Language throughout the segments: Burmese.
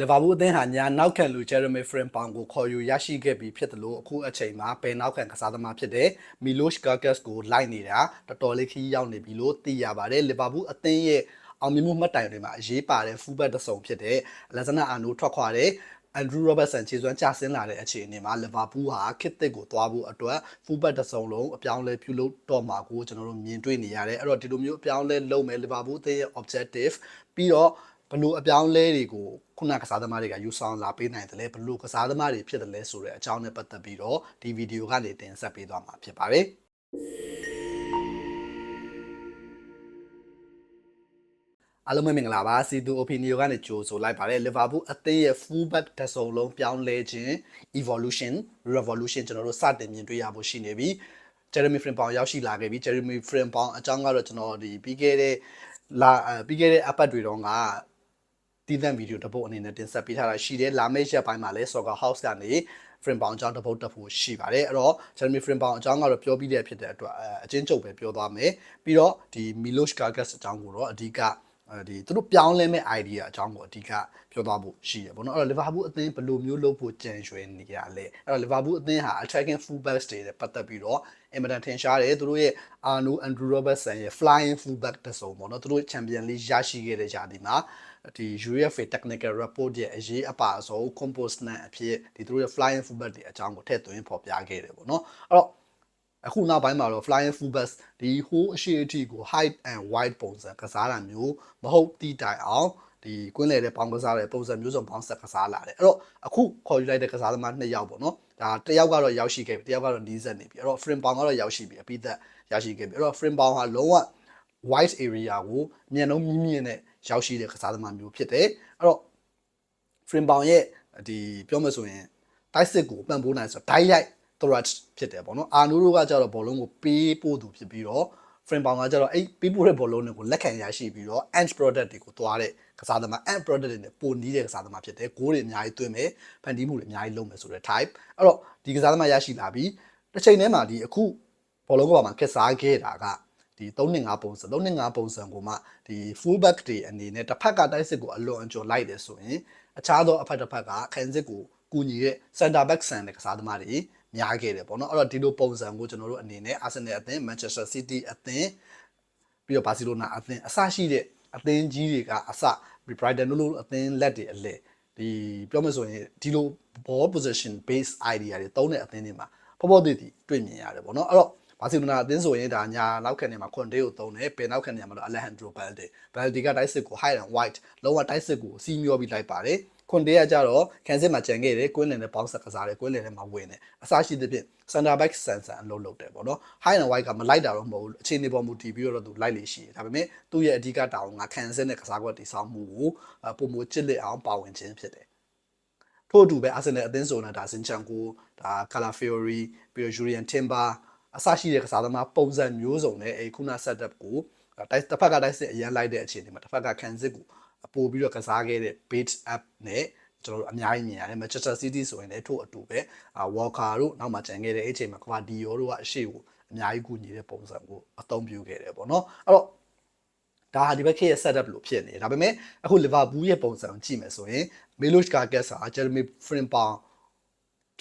လီဗာပူးအသင်းဟာညာနောက်ခံလူဂျယ်ရမီဖရင်ပေါင်ကိုခေါ်ယူရရှိခဲ့ပြီးဖြစ်တယ်လို့အခုအချိန်မှာဘယ်နောက်ခံကစားသမားဖြစ်တဲ့မီလိုရှ်ကာကတ်ကိုလိုက်နေတာတော်တော်လေးခီးရောက်နေပြီလို့သိရပါတယ်လီဗာပူးအသင်းရဲ့အောင်မြင်မှုမှတ်တိုင်တွေမှာအရေးပါတဲ့ဖူးဘက်တစ်စုံဖြစ်တဲ့လက်ဇနာအာနိုထွက်ခွာတဲ့အန်ဒရူးရောဘတ်ဆန်ခြေစွမ်းကျဆင်းလာတဲ့အခြေအနေမှာလီဗာပူးဟာခစ်တစ်ကိုသွားဖို့အတွက်ဖူးဘက်တစ်စုံလုံးအပြောင်းလဲပြုလုပ်တော့မှာကိုကျွန်တော်တို့မြင်တွေ့နေရတယ်အဲ့တော့ဒီလိုမျိုးအပြောင်းလဲလုပ်မယ်လီဗာပူးအသင်းရဲ့ objective ပြီးတော့ ဘလို့အပြောင်းလဲတွေကိုခုနကစားသမားတွေကယူဆောင်လာပေးနိုင်တယ်လေဘလို့ကစားသမားတွေဖြစ်တယ်လဲဆိုတဲ့အကြောင်းနဲ့ပတ်သက်ပြီးတော့ဒီဗီဒီယိုကနေတင်ဆက်ပေးသွားမှာဖြစ်ပါတယ်အားလုံးပဲမင်္ဂလာပါစီတူ opinion ကနေကြိုဆိုလိုက်ပါတယ်လီဗာပူးအသင်းရဲ့ full back တစ်စုံလုံးပြောင်းလဲခြင်း evolution revolution ကျွန်တော်တို့စတင်မြင်တွေ့ရဖို့ရှိနေပြီ Jeremy Frimpong ရောက်ရှိလာခဲ့ပြီ Jeremy Frimpong အကြောင်းကတော့ကျွန်တော်ဒီပြီးခဲ့တဲ့လာပြီးခဲ့တဲ့အပတ်တွေတော့က တည်တဲ့ဗီဒီယိုတစ်ပုတ်အနေနဲ့တင်ဆက်ပေးထားတာရှိတယ်လာမယ့်ရက်ပိုင်းမှာလဲ Soccer House ကနေ Frimpong အကြောင်းတစ်ပုတ်တက်ဖို့ရှိပါတယ်အဲ့တော့ Jeremy Frimpong အကြောင်းကတော့ပြောပြီးတဲ့ဖြစ်တဲ့အတွက်အချင်းချုပ်ပဲပြောသွားမယ်ပြီးတော့ဒီ Milos Karkas အကြောင်းကိုတော့အဓိကအဲဒီသူတို့ပြောင်းလဲမဲ့ idea အကြောင်းကိုအဓိကပြောသွားဖို့ရှိရပေါ့နော်အဲ့တော့ Liverpool အသင်းဘယ်လိုမျိုးလုပ်ဖို့ကြံရွယ်နေရလဲအဲ့တော့ Liverpool အသင်းဟာ attacking fullbacks တွေနဲ့ပတ်သက်ပြီးတော့အင်မတန်ထင်ရှားတယ်သူတို့ရဲ့ Arno Andrew Robertson ရဲ့ flying fullback တစုံပေါ့နော်သူတို့ Champion League ရရှိခဲ့တဲ့ຢာဒီမှာ ဒီ UEFA technical report ရဲ့အရေးအပါအဆုံး composite အဖြစ်ဒီသူတို့ရဲ့ flying fullback တွေအကြောင်းကိုထည့်သွင်းဖော်ပြခဲ့တယ်ပေါ့နော်အဲ့တော့အခုနောက်ပိုင်းမှာတော့ flying fullbacks ဒီ whole အရှိအထိကို height and wide ပုံစံကစားတာမျိုးမဟုတ်တီးတိုင်အောင်ဒီကွင်းလေတဲ့ပေါင်းကစားတဲ့ပုံစံမျိုးစုံပေါင်းဆက်ကစားလာတယ်အဲ့တော့အခုခေါ်ယူလိုက်တဲ့ကစားသမားနှစ်ယောက်ပေါ့နော်ဒါတစ်ယောက်ကတော့ရောက်ရှိခဲ့ပြီတစ်ယောက်ကတော့နီးစပ်နေပြီအဲ့တော့ frame ပေါင်းကတော့ရောက်ရှိပြီအပိသက်ရရှိခဲ့ပြီအဲ့တော့ frame ပေါင်းဟာလုံးဝ wide area ကိုမျက်လုံးမြင့်မြင့်နဲ့ ရောက်ရှိတဲ့ကစားသမားမျိုးဖြစ်တယ်အဲ့တော့ frame ပေါင်းရဲ့ဒီပြောမှဆိုရင်တိုက်စစ်ကိုပံ့ပိုးနိုင်ဆိုတော့ direct threat ဖြစ်တယ်ပေါ့နော်အာနိုတို့ကကြတော့ဘောလုံးကိုပေးပို့သူဖြစ်ပြီးတော့ frame ပေါင်ကကြတော့အဲ့ပေးပို့တဲ့ဘောလုံးတွေကိုလက်ခံရရှိပြီးတော့ end product တွေကိုသွားတဲ့ကစားသမား end product တွေနဲ့ပိုနီးတဲ့ကစားသမားဖြစ်တယ်ဂိုးတွေအများကြီးသွင်းမယ်ဖန်တီးမှုတွေအများကြီးလုပ်မယ်ဆိုတဲ့ type အဲ့တော့ဒီကစားသမားရရှိလာပြီးတစ်ချိန်တည်းမှာဒီအခုဘောလုံးကပါမှာကစားခဲ့တာက ဒီ3-5ပုံစံ3-5ပုံစံကိုမှဒီ full back တွေအနေနဲ့တစ်ဖက်ကတိုက်စစ်ကိုအလွန်အကျွံလိုက်တယ်ဆိုရင်အခြားသောအဖက်တစ်ဖက်ကခန်းစစ်ကိုကူညီတဲ့ center back ဆန်တဲ့ကစားသမားတွေများခဲ့တယ်ပေါ့နော်အဲ့တော့ဒီလိုပုံစံကိုကျွန်တော်တို့အနေနဲ့ Arsenal အသင်း Manchester City အသင်းပြီးတော့ Barcelona အသင်းအစရှိတဲ့အသင်းကြီးတွေကအစ Brighton တို့လိုအသင်းလက်တွေအလဲဒီပြောမယ်ဆိုရင်ဒီလို ball position based idea တွေတုံးတဲ့အသင်းတွေမှာပေါ်ပေါ်တည်တည်တွေ့မြင်ရတယ်ပေါ့နော်အဲ့တော့ ဘာစီလိုနာအသင်းဆိုရင်ဒါညာနောက်ခံနေမှာခွန်တေးကိုတုံးတယ်ပင်နောက်ခံနေမှာတော့ Alejandro Balde Balde ကတိုက်စစ်ကို high and white လုံးဝတိုက်စစ်ကိုစီးမျောပြီးလိုက်ပါတယ်ခွန်တေးကကြတော့ကန်စစ်မှာကြံခဲ့တယ်ကွင်းလင်နဲ့ပေါင်းဆက်ကစားတယ်ကွင်းလင်နဲ့မှာဝင်တယ်အစားရှိသဖြင့် center back ဆန်ဆန်အလုပ်လုပ်တယ်ပေါ့နော် high and white ကမလိုက်တာတော့မဟုတ်ဘူးအခြေအနေပေါ်မူတည်ပြီးတော့သူလိုက်လေရှိတယ်ဒါပေမဲ့သူ့ရဲ့အဓိကတာဝန်ကကန်စစ်နဲ့ကစားကွက်တိဆောက်မှုကိုပုံမချစ်လက်အောင်ပါဝင်ခြင်းဖြစ်တယ်ထို့အတူပဲ Arsenal အသင်းဆိုတော့ဒါစင်ချန်ကိုဒါ Calafiori ပြီးတော့ Julian Timber အစရှိတဲ့ကစားသမားပုံစံမျိုးစုံနဲ့အဲခုန setup ကိုတိုက်တစ်ဖက်ကတိုက်စစ်အရန်လိုက်တဲ့အခြေအနေမှာတစ်ဖက်ကကန်စစ်ကိုပို့ပြီးတော့ကစားခဲ့တဲ့ bait up နဲ့ကျွန်တော်တို့အများကြီးမြင်ရတယ် Manchester City ဆိုရင်လည်းထို့အတူပဲအာ Walker တို့နောက်မှကျန်ခဲ့တဲ့အချိန်မှာ Guardiola တို့ကအရှိကိုအများကြီးကူညီတဲ့ပုံစံကိုအသုံးပြုခဲ့တယ်ပေါ့နော်အဲ့တော့ဒါဟာဒီဘက်ခေတ်ရဲ့ setup လို့ဖြစ်နေတယ်ဒါပေမဲ့အခု Liverpool ရဲ့ပုံစံကိုကြည့်မယ်ဆိုရင် Milos Karkas ဟာ Jeremy Frimpong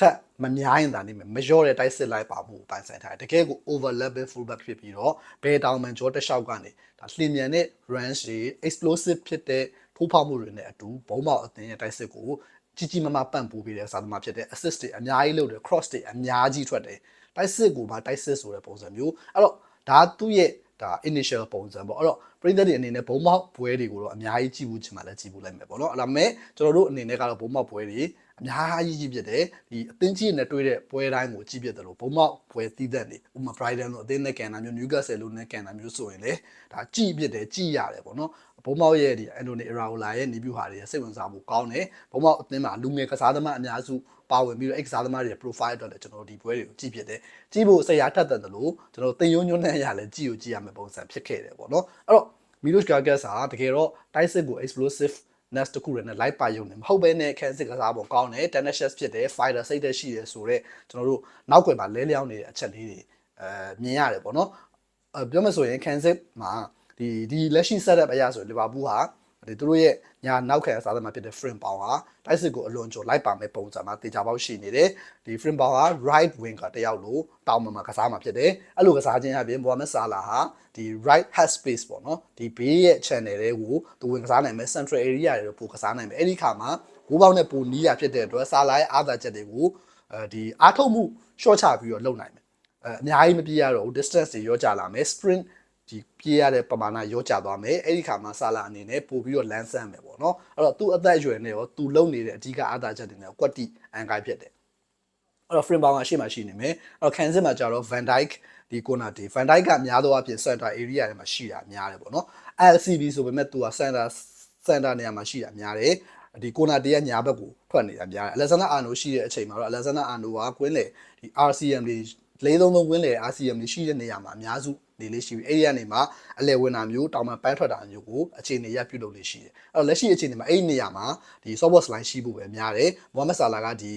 ထက်မများရင်ဒါနေမယ်မလျော့တဲ့တိုက်စစ်လိုက်ပါမှုပိုင်ဆိုင်ထားတယ်တကယ်ကို overlapping fullback ဖြစ်ပြီးတော့ဘယ်တောင်မှန်ကြောတစ်လျှောက်ကနေဒါလှင်မြန်တဲ့ runs တွေ explosive ဖြစ်တဲ့ထိုးဖောက်မှုတွေနဲ့အတူဘုံပေါက်အသင်းရဲ့တိုက်စစ်ကိုကြီးကြီးမားမားပန့်ပိုးပေးတဲ့စာသမားဖြစ်တဲ့ assist တွေအများကြီးလုပ်တယ် cross တွေအများကြီးထွက်တယ်တိုက်စစ်ကိုမှတိုက်စစ်ဆိုတဲ့ပုံစံမျိုးအဲ့တော့ဒါသူ့ရဲ့ဒါ initial ပုံစံပေါ့အဲ့တော့ပရိသတ်တွေအနေနဲ့ဘုံပေါက်ပွဲတွေကိုတော့အများကြီးကြည့်ဘူးချင်မှလည်းကြည့်ဘူးလိုက်မယ်ပေါ့နော်အဲ့ဒါမဲ့ကျွန်တော်တို့အနေနဲ့ကတော့ဘုံပေါက်ပွဲတွေအများကြီးကြီးဖြစ်တယ်ဒီအသင်းကြီးနဲ့တွေ့တဲ့ပွဲတိုင်းကိုကြည့်ပြတယ်လို့ဘုံပေါက်ပွဲသီးသန့်နေဥပမာ Brighton လို့အသင်းနဲ့ကန်တာမျိုး Newcastle လို့နဲ့ကန်တာမျိုးဆိုရင်လေဒါကြည့်ပြတယ်ကြည့်ရတယ်ပေါ့နော်ဘုံမောက်ရဲ့ဒီအန်တိုနီအရာအိုလာရဲ့နေပြူဟာတွေစိတ်ဝင်စားမှုကောင်းတယ်ဘုံမောက်အသင်းမှာလူငယ်ကစားသမားအများစုပါဝင်ပြီးတော့အဲ့ကစားသမားတွေ profile အတွက်လည်းကျွန်တော်တို့ဒီပွဲတွေကိုကြည့်ဖြစ်တယ်ကြည့်ဖို့စိတ်ရထက်တယ်လို့ကျွန်တော်တင်ယုံညွန်းနဲ့ရလဲကြည့်ကိုကြည့်ရမယ့်ပုံစံဖြစ်ခဲ့တယ်ပေါ့နော်အဲ့တော့ Milos Gargas ဟာတကယ်တော့တိုက်စစ်ကို explosive next တခုနဲ့ live ပါရုံနဲ့မဟုတ်ဘဲနဲ့ခန်းစစ်ကစားပုံကောင်းတယ် tenacious ဖြစ်တယ် fighter စိတ်သက်ရှိတယ်ဆိုတော့ကျွန်တော်တို့နောက်ွယ်မှာလဲလျောင်းနေတဲ့အချက်လေးတွေအဲမြင်ရတယ်ပေါ့နော်အဲပြောမှဆိုရင်ခန်းစစ်မှာဒီဒီလက်ရှိ setup အရဆိုလီဗာပူးဟာ ဒီသူတို့ရဲ့ညာနောက်ခံစားသမားဖြစ်တဲ့ frame ပေါင်းဟာတိုက်စစ်ကိုအလွန်ကျော်လိုက်ပါမဲ့ပုံစံမှာတေချာပေါက်ရှိနေတယ်ဒီ frame ပေါင်းဟာ right winger တယောက်လိုတောင်းမှမှာကစားမှာဖြစ်တယ်အဲ့လိုကစားခြင်းအပြင်မိုဟာမက်ဆာလာဟာဒီ right half space ပေါ့နော်ဒီဘေးရဲ့ channel တွေကိုသူဝင်ကစားနိုင်မယ် central area တွေကိုပိုကစားနိုင်မယ်အဲ့ဒီခါမှာဂိုးပေါက်နဲ့ပိုနီးရဖြစ်တဲ့အတွက်ဆာလာရဲ့အားသာချက်တွေကိုအဲဒီအားထုတ်မှု short ချပြီးတော့လုပ်နိုင်မယ်အဲအများကြီးမပြေးရတော့ဘူး distance တွေရောကြလာမယ် sprint ဒီပြေးရတဲ့ပမာဏရောကြသွားမယ်အဲ့ဒီခါမှာဆာလာအနေနဲ့ပို့ပြီးတော့လန်းဆန်းမယ်ပေါ့နော်အဲ့တော့သူ့အသက်အရွယ်နဲ့ရောသူလုံနေတဲ့အဓိကအားသာချက်တွေနဲ့ကွက်တိအန်ကိုင်းဖြစ်တယ်အဲ့တော့ frame ပေါင်းကရှေ့မှာရှိနေမယ်အဲ့တော့ Kansas မှာကျတော့ Van Dijk ဒီ corner ဒီ Van Dijk ကများသောအားဖြင့် center area ထဲမှာရှိတာများတယ်ပေါ့နော် LCB ဆိုပေမဲ့သူက center center နေရာမှာရှိတာများတယ်ဒီ corner တည်းကညာဘက်ကိုထွက်နေတာများတယ် Alexander Arnold ရှိတဲ့အချိန်မှာတော့ Alexander Arnold ကကွင်းလေဒီ RCM တွေလေးသုံးသုံးကွင်းလေ RCM တွေရှိတဲ့နေရာမှာအများစု နေလေးရှိပြီအဲ့ဒီကနေမှအလဲဝင်တာမျိုးတောင်မှပန်းထွက်တာမျိုးကိုအခြေအနေရပြုလုပ်လေးရှိတယ်အဲ့တော့လက်ရှိအခြေအနေမှာအဲ့ဒီနေရာမှာဒီ software line ရှိဖို့ပဲများတယ်မိုဟာမက်ဆာလာကဒီ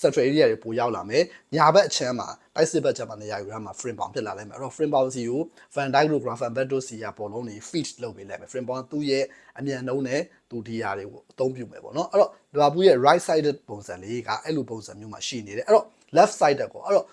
central area တွေပိုရောက်လာမယ်ညာဘက်အချမ်းမှာတိုက်စစ်ဘက်ချက်မှာနေရာယူရမှာ frame bound ဖြစ်လာလိမ့်မယ်အဲ့တော့ frame bound စီကို Van Dijk တို့ Gravenberch တို့စီကပေါ်လုံးတွေ feed လုပ်ပေးလိုက်မယ် frame bound သူ့ရဲ့အမြန်နှုံးနဲ့သူဒီဟာတွေကိုအသုံးပြုမယ်ပေါ့နော်အဲ့တော့ Liverpool ရဲ့ right sided ပုံစံလေးကအဲ့လိုပုံစံမျိုးမှာရှိနေတယ်အဲ့တော့ left sided ကိုအဲ့တော့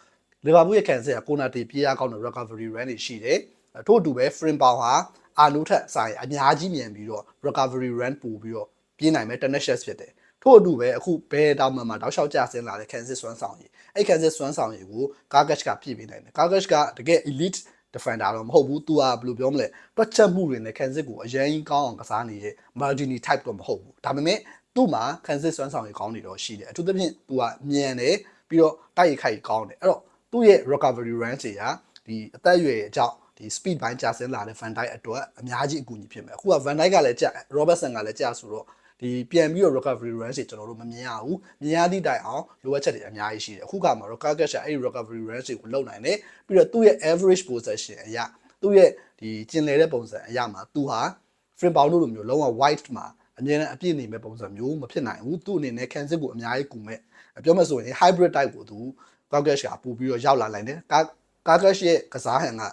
Liverpool ရဲ့ cancel က corner တီပြေးရကောင်းတဲ့ recovery run တွေရှိတယ်ထို့အတူပဲ frame bound ဟာအာနုထက်ဆိုင်အများကြီးမြန်ပြီးတော့ recovery run ပို့ပြီးတော့ပြေးနိုင်မယ် tenacious ဖြစ်တယ်ထို့အတူပဲအခုဘယ်တောင်မှမှာတောက်လျှောက်ကျဆင်းလာတဲ့ Kansas စွမ်းဆောင်ရည်အဲ့ Kansas စွမ်းဆောင်ရည်ကို Gargash ကပြည့်ပေးနိုင်တယ် Gargash ကတကယ် elite defender တော့မဟုတ်ဘူး तू อ่ะဘယ်လိုပြောမလဲတွက်ချက်မှုတွေနဲ့ Kansas ကိုအရင်ကောင်းအောင်ကစားနေတဲ့ Maldini type တော့မဟုတ်ဘူးဒါပေမဲ့သူ့မှာ Kansas စွမ်းဆောင်ရည်ကောင်းနေတော့ရှိတယ်အထူးသဖြင့် तू อ่ะမြန်တယ်ပြီးတော့တိုက်ရိုက်ခိုက်ကောင်းတယ်အဲ့တော့ သူ့ရဲ့ recovery run တွေကဒီအသက်အရွယ်အကြောင်းဒီ speed ဘိုင်းကြာဆင်းလာတဲ့ Van Dijk အတွက်အများကြီးအကူအညီဖြစ်မယ်အခုက Van Dijk ကလည်းကြာ Robertson ကလည်းကြာဆိုတော့ဒီပြန်ပြီးတော့ recovery run တွေကျွန်တော်တို့မမြင်ရဘူးမြင်ရသည့်တိုင်အောင်လိုအပ်ချက်တွေအများကြီးရှိတယ်အခုကမှတော့ Carcass အဲ့ဒီ recovery run တွေကိုလုပ်နိုင်တယ်ပြီးတော့သူ့ရဲ့ average possession အရာသူ့ရဲ့ဒီကျင်လည်တဲ့ပုံစံအရာမှာသူဟာ free bound လိုမျိုးလုံးဝ white မှာအမြဲတမ်းအပြည့်နေမဲ့ပုံစံမျိုးမဖြစ်နိုင်ဘူးသူ့အနေနဲ့ Kansas ကိုအများကြီးကူမဲ့ပြောမှဆိုရင် hybrid type ကိုသူ Carcass ကပို့ပြီးတော့ရောက်လာနိုင်တယ် Carcass ရဲ့ကစားဟန်က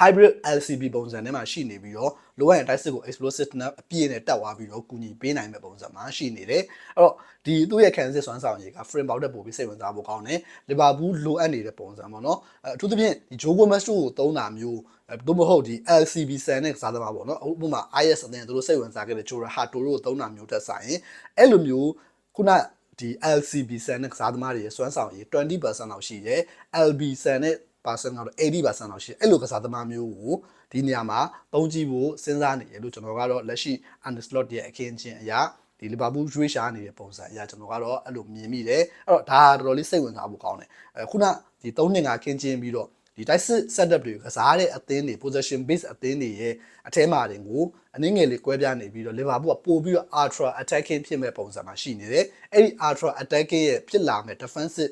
hybrid LCB ပုံစံနဲ့မှရှိနေပြီးတော့လိုအပ်ရင်တိုက်စစ်ကို explosive နဲ့အပြည့်နဲ့တက်သွားပြီးတော့ကူညီပေးနိုင်မဲ့ပုံစံမှာရှိနေတယ်အဲ့တော့ဒီသူ့ရဲ့ Kansas စွမ်းဆောင်ရည်က frame ပေါက်တဲ့ပို့ပြီးစိတ်ဝင်စားဖို့ကောင်းတယ် Liverpool လိုအပ်နေတဲ့ပုံစံပေါ့နော်အထူးသဖြင့်ဒီ Joe Gomez တို့ကိုသုံးတာမျိုးသို့မဟုတ်ဒီ LCB ဆန်နဲ့ကစားသမားပေါ့နော်ဥပမာ IS အသင်းသူတို့စိတ်ဝင်စားခဲ့တဲ့ Jora Hato တို့ကိုသုံးတာမျိုးတက်ဆိုင်အဲ့လိုမျိုးခုန ဒီ LCB ဆန်နဲ့ကစားသမားတွေရဲ့စွမ်းဆောင်ရည်20%လောက်ရှိတယ် LB ဆန်နဲ့%ကတော့80%လောက်ရှိတယ်အဲ့လိုကစားသမားမျိုးကိုဒီနေရာမှာသုံးကြည့်ဖို့စဉ်းစားနေရလို့ကျွန်တော်ကတော့လက်ရှိ underslot ရဲ့အခင်းချင်းအရာဒီလီဗာပူးရွေးရှာနေတဲ့ပုံစံအရာကျွန်တော်ကတော့အဲ့လိုမြင်မိတယ်အဲ့တော့ဒါတော်တော်လေးစိတ်ဝင်စားဖို့ကောင်းတယ်အဲခုနဒီ3နှစ်ကခင်းချင်းပြီးတော့ ဒီတိုက်စစ် setup တွေကစားတဲ့အသင်းတွေ possession base အသင်းတွေရဲ့အထဲမှာတင်ကိုအနည်းငယ်လေးကွဲပြားနေပြီးတော့ Liverpool ကပို့ပြီးတော့ ultra attacking ဖြစ်မဲ့ပုံစံမှာရှိနေတယ်အဲ့ဒီ ultra attacking ရဲ့ဖြစ်လာမဲ့ defensive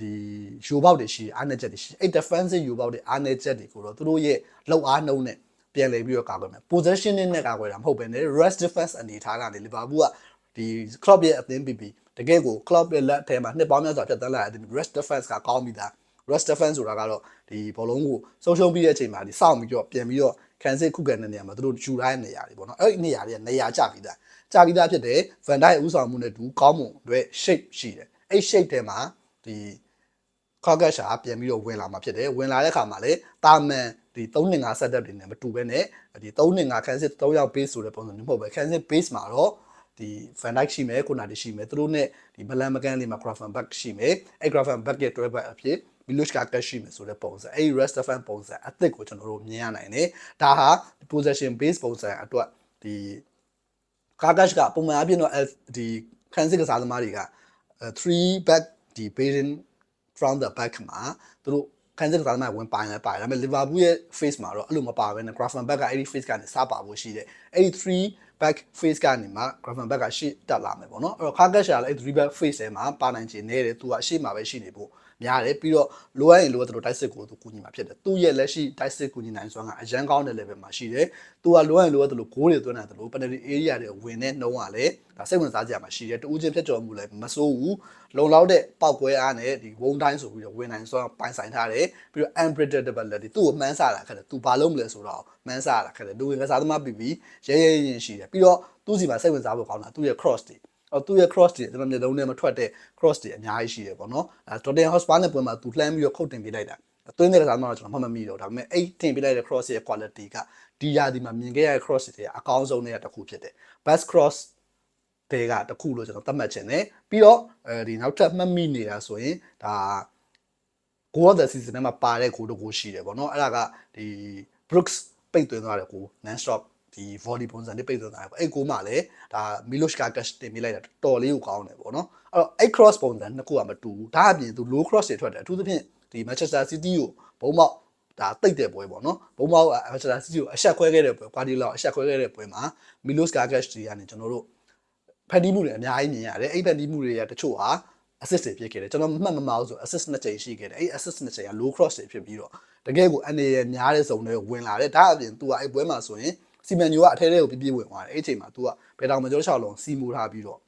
ဒီယူပေါက်တွေရှိအားနည်းချက်တွေရှိအဲ့ defensive ယူပေါက်တွေအားနည်းချက်တွေကိုတော့သူတို့ရဲ့လောက်အားနှုံးနဲ့ပြန်လည်ပြီးတော့ကာကွယ်မယ် possession နဲ့ကာကွယ်တာမဟုတ်ဘဲနဲ့ rest defense အနေထားကနေ Liverpool ကဒီ club ရဲ့အသင်း PP တကယ်ကို club ရဲ့လက်ထဲမှာနှစ်ပေါင်းများစွာဖြတ်သန်းလာတဲ့ rest defense ကကောင်းပြီသား rest defense ဆိုတာကတော့ဒီဘောလုံးကိုဆုံးရှုံးပြီးတဲ့အချိန်မှာဒီစောင့်ပြီးတော့ပြန်ပြီးတော့ခံစစ်ခုခံတဲ့နေရာမှာသူတို့ယူထားတဲ့နေရာတွေပေါ့နော်အဲ့ဒီနေရာတွေကနေရာကျပြီးသားကျပြီးသားဖြစ်တယ် Van Dijk ဥဆောင်မှုနဲ့တူကောင်းမွန်အတွက် shape ရှိတယ်အဲ့ shape ထဲမှာဒီခေါကက်ရှာပြန်ပြီးတော့ဝင်လာမှာဖြစ်တယ်ဝင်လာတဲ့အခါမှာလေတာမန်ဒီ3-5 setup တွေနဲ့မတူဘဲနဲ့ဒီ3-5ခန်းစစ်3ယောက် base ဆိုတဲ့ပုံစံမျိုးမဟုတ်ပဲခန်းစစ် base မှာတော့ဒီ Van Dijk ရှိမယ်ကိုနာတီရှိမယ်သူတို့ ਨੇ ဒီဘလန်မကန်လေးမှာ Gravenberch ရှိမယ်အဲ့ Gravenberch ရဲ့တွဲဘက်အဖြစ် Milos Kaka ရှိမယ်ဆိုတဲ့ပုံစံအဲ့ဒီ rest defense ပုံစံအသစ်ကိုကျွန်တော်တို့မြင်ရနိုင်တယ်ဒါဟာ possession base ပုံစံအတွက်ဒီ Kakash ကပုံမှန်အပြင်တော့ဒီခန်းစစ်ကစားသမားတွေက3 back ဒီ Baden from the back မှာသူတို့ခန်းစစ်ကစားသမားဝင်ပိုင်လဲပါတယ်ဒါပေမဲ့ Liverpool ရဲ့ face မှာတော့အဲ့လိုမပါဘဲနဲ့ Gravenberch ကအဲ့ဒီ face ကနေစပါဖို့ရှိတယ်အဲ့ဒီ3 back face ကနေမှ Gravenberch ကရှေ့တက်လာမယ်ပေါ့နော်အဲ့တော့ Kakash ကလည်းအဲ့3 back face ထဲမှာပါနိုင်ချင်နေတယ်သူကအရှေ့မှာပဲရှိနေဖို့ များတယ်ပြီးတော့လိုအပ်ရင်လိုအပ်သလိုတိုက်စစ်ကိုသူကူညီမှာဖြစ်တယ်သူ့ရဲ့လက်ရှိတိုက်စစ်ကူညီနိုင်စွမ်းကအရန်ကောင်းတဲ့ level မှာရှိတယ်သူကလိုအပ်ရင်လိုအပ်သလို goal တွေသွင်းနိုင်သလို penalty area တွေဝင်တဲ့နှုံးကလည်းဒါစိတ်ဝင်စားကြမှာရှိတယ်တူးချင်းဖြတ်ကျော်မှုလည်းမစိုးဘူးလုံလောက်တဲ့ပောက်ကွဲအားနဲ့ဒီဝုန်းတိုင်းဆိုပြီးတော့ဝင်နိုင်စွမ်းပိုင်ဆိုင်ထားတယ်ပြီးတော့ unpredictability သူ့ကိုမှန်းဆတာခက်တယ်သူဘာလုပ်မလဲဆိုတော့မှန်းဆတာခက်တယ်သူဝင်ကစားသမားပြီးပြီးရဲရဲရင်ရှိတယ်ပြီးတော့သူ့စီမှာစိတ်ဝင်စားဖို့ကောင်းတာသူ့ရဲ့ cross တွေအော် သူ့ရဲ့ cross တွေကျွန်တော်မျက်လုံးထဲမှာထွက်တဲ့ cross တွေအများကြီးရှိတယ်ပေါ့နော်အဲ Tottenham Hotspur နဲ့ပွဲမှာသူလှမ်းပြီးတော့ခုတ်တင်ပေးလိုက်တာသွင်းတဲ့ကစားသမားတော့ကျွန်တော်မှတ်မမိတော့ဒါပေမဲ့အဲ့တင်ပေးလိုက်တဲ့ cross ရဲ့ quality ကဒီရာဒီမှာမြင်ခဲ့ရတဲ့ cross တွေကအကောင်းဆုံးတွေကတစ်ခုဖြစ်တယ် best cross တွေကတစ်ခုလို့ကျွန်တော်သတ်မှတ်ချင်တယ်ပြီးတော့အဲဒီနောက်ထပ်မှတ်မိနေတာဆိုရင်ဒါ goal of the season ထဲမှာပါတဲ့ goal တစ်ခုရှိတယ်ပေါ့နော်အဲ့ဒါကဒီ Brooks ပိတ်သွင်းသွားတဲ့ goal non stop ဒီ volley ပုံစံနဲ့ပိတ်သွင်းသွားတယ်ပေါ့အဲ့ goal မှာလည်းဒါ Milos Karkas တင်ပေးလိုက်တာတော်တော်လေးကိုကောင်းတယ်ပေါ့နော်အဲ့တော့အဲ့ cross ပုံစံနှစ်ခုကမတူဘူးဒါအပြင်သူ low cross တွေထွက်တယ်အထူးသဖြင့်ဒီ Manchester City ကိုဘုံမောက်ဒါတိတ်တဲ့ပွဲပေါ့နော်ဘုံမောက် Manchester City ကိုအဆက်ခွဲခဲ့တဲ့ပွဲ Guardiola အဆက်ခွဲခဲ့တဲ့ပွဲမှာ Milos Karkas တွေကနေကျွန်တော်တို့ဖန်တီးမှုတွေအများကြီးမြင်ရတယ်အဲ့ဖန်တီးမှုတွေကတချို့ဟာ assist တွေဖြစ်ခဲ့တယ်ကျွန်တော်မှတ်မမအောင်ဆို assist နှစ်ကြိမ်ရှိခဲ့တယ်အဲ့ assist နှစ်ကြိမ်က low cross တွေဖြစ်ပြီးတော့တကယ်ကိုအနေရများတဲ့ဇုံတွေဝင်လာတယ်ဒါအပြင် तू ကအဲ့ပွဲမှာဆိုရင် စီမန်ညိုကအထဲထဲကိုပြပြဝင်သွားတယ်အဲ့အချိန်မှာ तू ကဘယ်တောင်မကျောချောက်လုံးစီမူထားပြီးတော့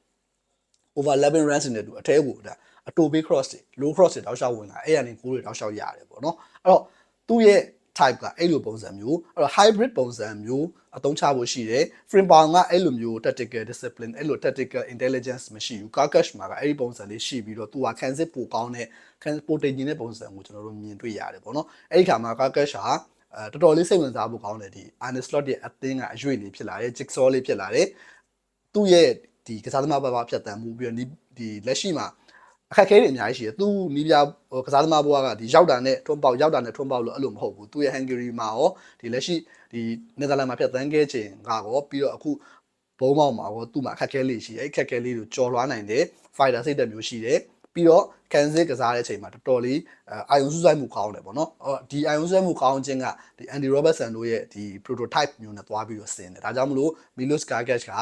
over 11 runs နဲ့ तू အထဲကိုဒါအတိုပေး cross တွေ low cross တွေတောက်လျှောက်ဝင်လာအဲ့ရနေကိုယ်တွေတောက်လျှောက်ရတယ်ပေါ့နော်အဲ့တော့သူ့ရဲ့ type ကအဲ့လိုပုံစံမျိုးအဲ့တော့ hybrid ပုံစံမျိုးအသုံးချဖို့ရှိတယ် frame power ကအဲ့လိုမျိုး tactical discipline အဲ့လို tactical intelligence မရှိဘူး Karkash မှာကအဲ့ဒီပုံစံလေးရှိပြီးတော့သူကခံစစ်ပိုကောင်းတဲ့ခံပိုတင်ကျင်တဲ့ပုံစံကိုကျွန်တော်တို့မြင်တွေ့ရတယ်ပေါ့နော်အဲ့ဒီခါမှာ Karkash ဟာ အဲတော်တော်လေးစိတ်ဝင်စားဖို့ကောင်းတယ်ဒီ Arne Slot ရဲ့အသင်းကအရွေ့လေးဖြစ်လာတယ် jigsaw လေးဖြစ်လာတယ်သူ့ရဲ့ဒီကစားသမားဘက်ဘာဖြတ်တန်းမှုပြီးတော့ဒီဒီလက်ရှိမှာအခက်အခဲတွေအများကြီးရှိတယ်သူနီးပြဟိုကစားသမားဘွားကဒီရောက်တာနဲ့ထွန်းပေါက်ရောက်တာနဲ့ထွန်းပေါက်လို့အဲ့လိုမဟုတ်ဘူးသူရဲ့ Hungary မှာရောဒီလက်ရှိဒီနယ်သာလန်မှာဖြတ်တန်းခဲ့ခြင်းကရောပြီးတော့အခုဘုံမောက်မှာရောသူ့မှာအခက်အခဲလေးရှိတယ်အဲ့အခက်အခဲလေးကိုကျော်လွှားနိုင်တယ် fighter စိတ်သက်မျိုးရှိတယ် ပြီးတော့ကန်စစ်ကစားတဲ့အချိန်မှာတော်တော်လေးအာယုံစုဆိုင်မှုကောင်းတယ်ပေါ့နော်အော်ဒီအာယုံစုဆိုင်မှုကောင်းခြင်းကဒီ Andy Robertson တို့ရဲ့ဒီ prototype မျိုးနဲ့သွားပြီးတော့ဆင်တယ်ဒါကြောင့်မလို့ Milos Karkash က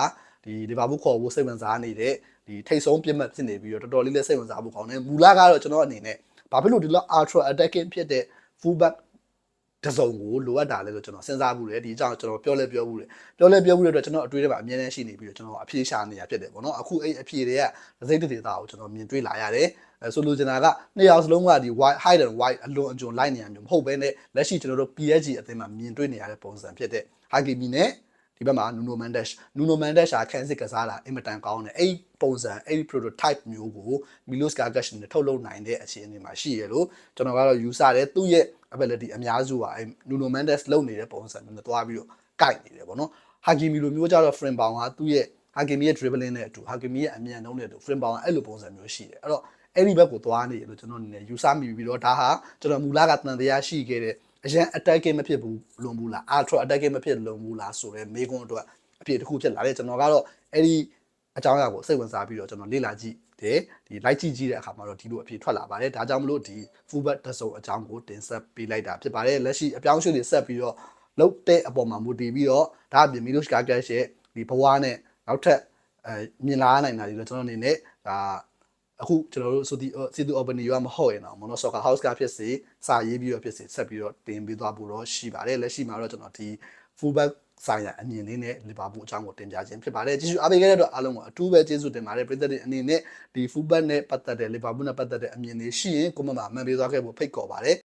ဒီလီဗာပူးခေါ်ဖို့စိတ်ဝင်စားနေတဲ့ဒီထိတ်ဆုံးပြစ်မှတ်ဖြစ်နေပြီးတော့တော်တော်လေးလည်းစိတ်ဝင်စားဖို့ကောင်းတယ်မူလကတော့ကျွန်တော်အနေနဲ့ဘာဖြစ်လို့ဒီလောက် ultra attacking ဖြစ်တဲ့ fullback တစုံကိုလိုအပ်တာလဲဆိုကျွန်တော်စဉ်းစားမှုတယ်ဒီအကြောင်းကျွန်တော်ပြောလဲပြောမှုတယ်ပြောလဲပြောမှုတဲ့အတွက်ကျွန်တော်အတွေ့အကြုံအများနဲ့ရှိနေပြီးတော့ကျွန်တော်အပြေးရှာနေရဖြစ်တယ်ပေါ့နော်အခုအဲ့အပြေးတွေကဒစိမ့်တေတာကိုကျွန်တော်မြင်တွေ့လာရတယ်အဲဆိုလိုချင်တာကနှစ်ယောက်စလုံးကဒီ white hide and white အလွန်အကျွံလိုက်နေရမျိုးမဟုတ်ဘဲနဲ့လက်ရှိကျွန်တော်တို့ PSG အသင်းမှာမြင်တွေ့နေရတဲ့ပုံစံဖြစ်တဲ့ Hakimi နဲ့ဒီဘက်မှာ Nuno Mendes Nuno Mendes ဟာခန်းစစ်ကစားတာအင်မတန်ကောင်းတယ်အဲ့ပုံစံအဲ့ prototype မျိုးကို Milos Karkash နဲ့ထုတ်လုပ်နိုင်တဲ့အခြေအနေမှာရှိရလို့ကျွန်တော်ကတော့ယူဆတယ်သူ့ရဲ့ ability အများစုဟာအဲ့ Nuno Mendes လုပ်နေတဲ့ပုံစံမျိုးနဲ့တွားပြီးတော့ကိုက်နေတယ်ပေါ့နော် Hakimi လိုမျိုးကြတော့ frame bound ကသူ့ရဲ့ Hakimi ရဲ့ dribbling နဲ့အတူ Hakimi ရဲ့အမြန်နှုန်းနဲ့အတူ frame bound ကအဲ့လိုပုံစံမျိုးရှိတယ်အဲ့တော့အဲ့ဒီဘက်ကိုသွားနေလို့ကျွန်တော်အနေနဲ့ယူဆမိပြီးတော့ဒါဟာကျွန်တော်မူလကတန်တရားရှိခဲ့တဲ့အရန် attacking မဖြစ်ဘူးလွန်ဘူးလား ultra attacking မဖြစ်လွန်ဘူးလားဆိုတော့မေကွန်းအတွက်အပြည့်တစ်ခုဖြစ်လာတယ်ကျွန်တော်ကတော့အဲ့ဒီအကြောင်းအရာကိုစိတ်ဝင်စားပြီးတော့ကျွန်တော်လေ့လာကြည့် တယ်ဒီ light ကြည့်ကြည့်တဲ့အခါမှာတော့ဒီလိုအဖြစ်ထွက်လာပါတယ်ဒါကြောင့်မလို့ဒီ fullback တစုံအကြောင်းကိုတင်ဆက်ပေးလိုက်တာဖြစ်ပါတယ်လက်ရှိအပြောင်းအရွှေ့တွေဆက်ပြီးတော့လုတ်တဲ့အပေါ်မှာမူတည်ပြီးတော့ဒါအပြင် Milos Karkash ရဲ့ဒီဘဝနဲ့နောက်ထပ်အဲမြင်လာနိုင်တာဒီလိုကျွန်တော်အနေနဲ့ဒါအခုကျွန်တော်တို့ဆိုဒီစီတူ open ရွာမဟုတ်ရင်တော့မနော်ဆော့ကာ house ကဖြစ်စေစာရေးပြီးတော့ဖြစ်စေဆက်ပြီးတော့တင်ပေးသွားဖို့တော့ရှိပါတယ်လက်ရှိမှာတော့ကျွန်တော်ဒီ fullback ဆိုင်ရာအမြင်လေးနဲ့လီဗာပူးအကြောင်းကိုတင်ပြခြင်းဖြစ်ပါတယ်ကျေးဇူးအားပေးခဲ့တဲ့အတွက်အားလုံးကိုအထူးပဲကျေးဇူးတင်ပါတယ်ပြည်သက်တွေအနေနဲ့ဒီ fullback နဲ့ပတ်သက်တဲ့လီဗာပူးနဲ့ပတ်သက်တဲ့အမြင်လေးရှိရင်ကိုမမှာမှန်ပေးသွားခဲ့ဖို့ဖိတ်ခေါ်ပါတယ်